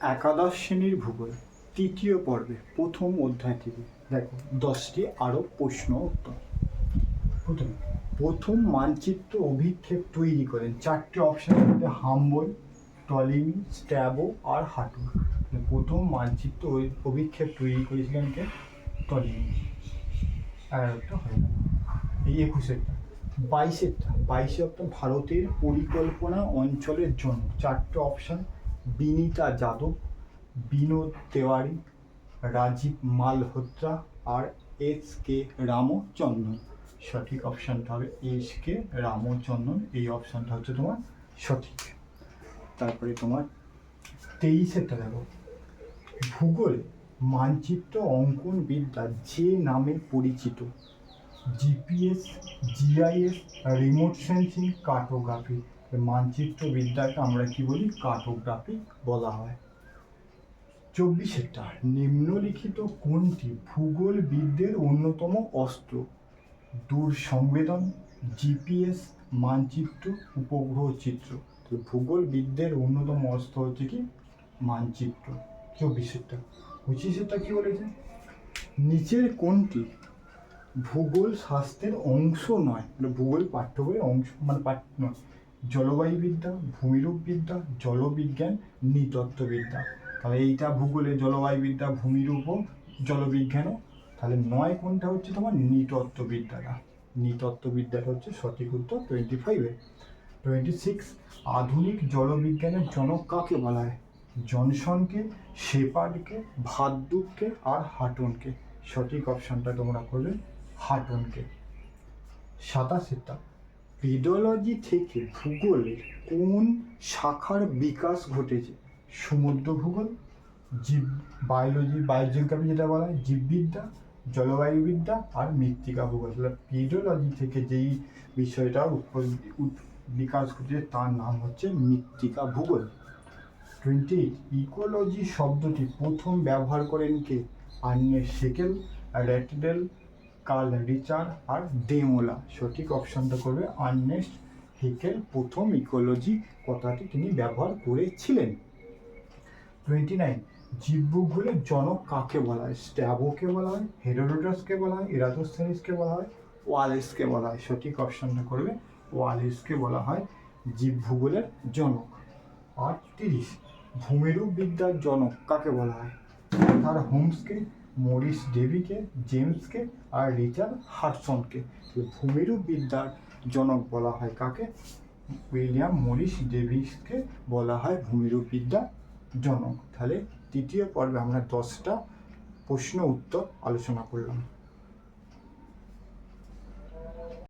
একাদশ শ্রেণির ভূগোল, তৃতীয় পর্বে প্রথম অধ্যায় থেকে। দেখো, দশটি আরও প্রশ্ন উত্তর। প্রথম মানচিত্র অভিক্ষেপ তৈরি করেন। চারটি অপশনের মধ্যে হাম্বল টলিমি স্ট্যাবো আর হাটু। প্রথম মানচিত্র অভিক্ষেপ তৈরি করেছিলেন কে? টলিমি এগারোটা হয়ে গেল। এই একুশেরটা। বাইশেরটা। বাইশে অক্টোবর ভারতের পরিকল্পনা অঞ্চলের জন্য চারটে অপশান বিনীতা যাদব, বিনোদ তেওয়ারি, রাজীব মালহোত্রা আর এস কে রামচন্দ্রন সঠিক অপশানটা হবে এস কে রামচন্দ্রন এই অপশানটা হচ্ছে তোমার সঠিক। তারপরে তোমার তেইশেরটা দেখো। ভূগোল মানচিত্র অঙ্কন বিদ্যা যে নামে পরিচিত, GPS, GIS, remote sensing, cartography মানচিত্র বিদ্যাকে আমরা কি বলি? কার্টোগ্রাফি বলা হয়। চব্বিশেরটা, নিম্নলিখিত কোনটি ভূগোলবিদদের অন্যতম অস্ত্র? দূর সংবেদন জিপিএস, মানচিত্র, উপগ্রহ চিত্র। তো ভূগোলবিদদের অন্যতম অস্ত্র হচ্ছে কি? মানচিত্র। চব্বিশেরটা, পঁচিশেরটা কি বলেছে? নিচের কোনটি ভূগোল শাস্ত্রের অংশ নয়? মানে ভূগোল পাঠ্য বইয়ের অংশ মানে পাঠ্য নয়। জলবায়ুবিদ্যা, ভূমিরূপবিদ্যা, জলবিজ্ঞান, নৃতত্ত্ববিদ্যা। তাহলে এইটা ভূগোলে জলবায়ুবিদ্যা, ভূমিরূপ ও জলবিজ্ঞানও। তাহলে নয় কোনটা হচ্ছে তোমার? নৃতত্ত্ববিদ্যাটা। নৃতত্ত্ববিদ্যাটা হচ্ছে সঠিক উত্তর টোয়েন্টি ফাইভে টোয়েন্টি সিক্স আধুনিক জলবিজ্ঞানের জনক কাকে বলা হয়? জনসনকে, শেপার্ডকে ভাদ্যুককে আর হাটনকে। সঠিক অপশানটা তোমরা করবে হাটনকে। সাতাশেরটা পেডোলজি থেকে ভূগোলের কোন শাখার বিকাশ ঘটেছে? সমুদ্র ভূগোল, জীব বায়োলজি বায়োজিওগ্রাফি যেটা বলা হয়, জীববিদ্যা, জলবায়ুবিদ্যা আর মৃত্তিকা ভূগোল। পেডোলজি থেকে যেই বিষয়টা বিকাশ ঘটেছে তার নাম হচ্ছে মৃত্তিকা ভূগোল। টোয়েন্টি ইকোলজি শব্দটি প্রথম ব্যবহার করেন কে? আর্নে সেকেল, র্যাটডেল কার্ল রিচার্ড আর ডেমোলা। সঠিক অপশনটা করবে, আর্নেস্ট হেকেল প্রথম ইকোলজি কথাটি তিনি ব্যবহার করেছিলেন। টোয়েন্টি নাইন জীবভূগোলের জনক কাকে বলা হয়? স্ট্যাবোকে বলা হয়, হেরোডোটাসকে বলা হয় ইরাটোস্থেনিসকে বলা হয়, ওয়ালেসকে বলা হয়। সঠিক অপশনটা করবে, ওয়ালেসকে বলা হয় জীবভূগোলের জনক। আর তিরিশ ভূমিরূপ বিদ্যার জনক কাকে বলা হয়? তার হোমসকে মরিস ডেভিকে জেমসকে আর রিচার্ড হারসনকে তাহলে ভূমিরূপ বিদ্যার জনক বলা হয় কাকে? উইলিয়াম মরিস ডেভিসকে বলা হয় ভূমিরূপ বিদ্যার জনক। তাহলে তৃতীয় পর্বে আমরা দশটা প্রশ্ন উত্তর আলোচনা করলাম।